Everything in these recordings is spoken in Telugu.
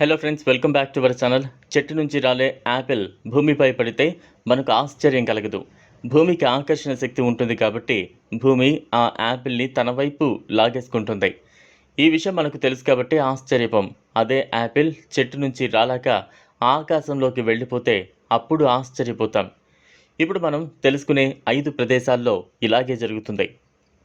Hello friends welcome back to our channel చెట్టు నుంచి రాలే యాపిల్ భూమిపై పడితే మనకు ఆశ్చర్యం కలగదు. భూమికి ఆకర్షణ శక్తి ఉంటుంది కాబట్టి భూమి ఆ యాపిల్ని తన వైపు లాగేసుకుంటుంది. ఈ విషయం మనకు తెలుసు కాబట్టి ఆశ్చర్యపం. అదే యాపిల్ చెట్టు నుంచి రాలాక ఆకాశంలోకి వెళ్ళిపోతే అప్పుడు ఆశ్చర్యపోతాం. ఇప్పుడు మనం తెలుసుకునే ఐదు ప్రదేశాల్లో ఇలాగే జరుగుతుంది.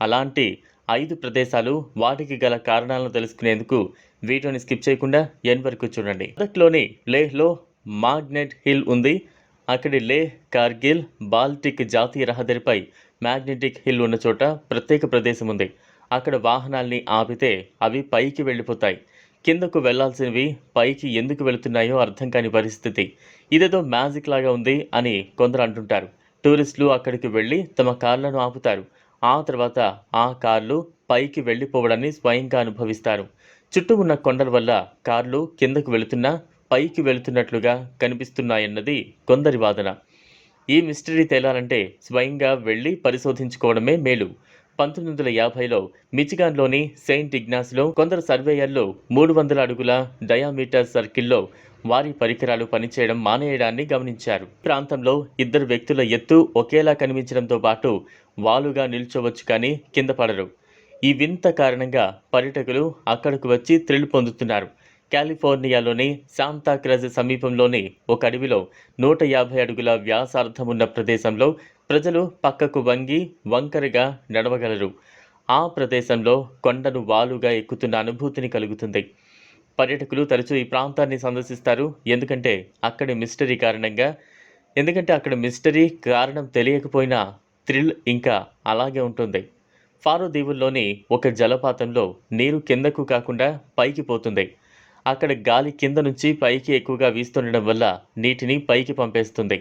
అలాంటి ఐదు ప్రదేశాలు వాటికి గల కారణాలను తెలుసుకునేందుకు వీడియోని స్కిప్ చేయకుండా ఎన్ వరకు చూడండి. మొదట్లోని లేహ్లో మాగ్నెట్ హిల్ ఉంది. అక్కడి లేహ్ కార్గిల్ బాల్టిక్ జాతీయ రహదారిపై మ్యాగ్నెటిక్ హిల్ ఉన్న చోట ప్రత్యేక ప్రదేశం ఉంది. అక్కడ వాహనాల్ని ఆపితే అవి పైకి వెళ్ళిపోతాయి. కిందకు వెళ్ళాల్సినవి పైకి ఎందుకు వెళుతున్నాయో అర్థం కాని పరిస్థితి. ఇదేదో మ్యాజిక్ లాగా ఉంది అని కొందరు అంటుంటారు. టూరిస్టులు అక్కడికి వెళ్ళి తమ కార్లను ఆపుతారు. ఆ తర్వాత ఆ కార్లు పైకి వెళ్ళిపోవడాన్ని స్వయంగా అనుభవిస్తారు. చుట్టూ ఉన్న కొండల వల్ల కార్లు కిందకు వెళుతున్నా పైకి వెళుతున్నట్లుగా కనిపిస్తున్నాయన్నది కొందరి వాదన. ఈ మిస్టరీ తేలాలంటే స్వయంగా వెళ్ళి పరిశోధించుకోవడమే మేలు. పంతొమ్మిది వందల యాభైలో మిచిగాన్లోని సెయింట్ ఇగ్నాస్లో కొందరు సర్వేయర్లు మూడు వందల అడుగుల డయామీటర్ సర్కిల్లో వారి పరికరాలు పనిచేయడం మానేయడాన్ని గమనించారు. ప్రాంతంలో ఇద్దరు వ్యక్తుల ఎత్తు ఒకేలా కనిపించడంతో పాటు వాలుగా నిల్చోవచ్చు కానీ కింద పడరు. ఈ వింత కారణంగా పర్యటకులు అక్కడకు వచ్చి థ్రిల్ పొందుతున్నారు. కాలిఫోర్నియాలోని శాంతాక్రజ్ సమీపంలోని ఒక అడవిలో నూట యాభై అడుగుల వ్యాసార్థం ఉన్న ప్రదేశంలో ప్రజలు పక్కకు వంగి వంకరగా నడవగలరు. ఆ ప్రదేశంలో కొండను వాలుగా ఎక్కుతున్న అనుభూతిని కలుగుతుంది. పర్యటకులు తరచూ ఈ ప్రాంతాన్ని సందర్శిస్తారు. ఎందుకంటే అక్కడి మిస్టరీ కారణంగా ఎందుకంటే అక్కడ మిస్టరీ కారణం తెలియకపోయినా థ్రిల్ ఇంకా అలాగే ఉంటుంది. ఫారో దీవుల్లోని ఒక జలపాతంలో నీరు కిందకు కాకుండా పైకి పోతుంది. అక్కడ గాలి కింద నుంచి పైకి ఎక్కువగా వీస్తుండడం వల్ల నీటిని పైకి పంపేస్తుంది.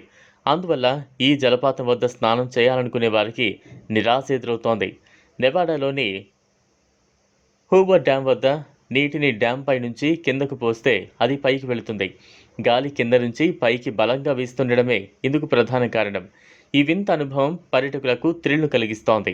అందువల్ల ఈ జలపాతం వద్ద స్నానం చేయాలనుకునే వారికి నిరాశ ఎదురవుతోంది. నెవాడాలోని హూబర్ డ్యామ్ వద్ద నీటిని డ్యామ్ పై నుంచి కిందకు పోస్తే అది పైకి వెళుతుంది. గాలి కింద నుంచి పైకి బలంగా వీస్తుండడమే ఇందుకు ప్రధాన కారణం. ఈ వింత అనుభవం పర్యటకులకు థ్రిల్ను కలిగిస్తోంది.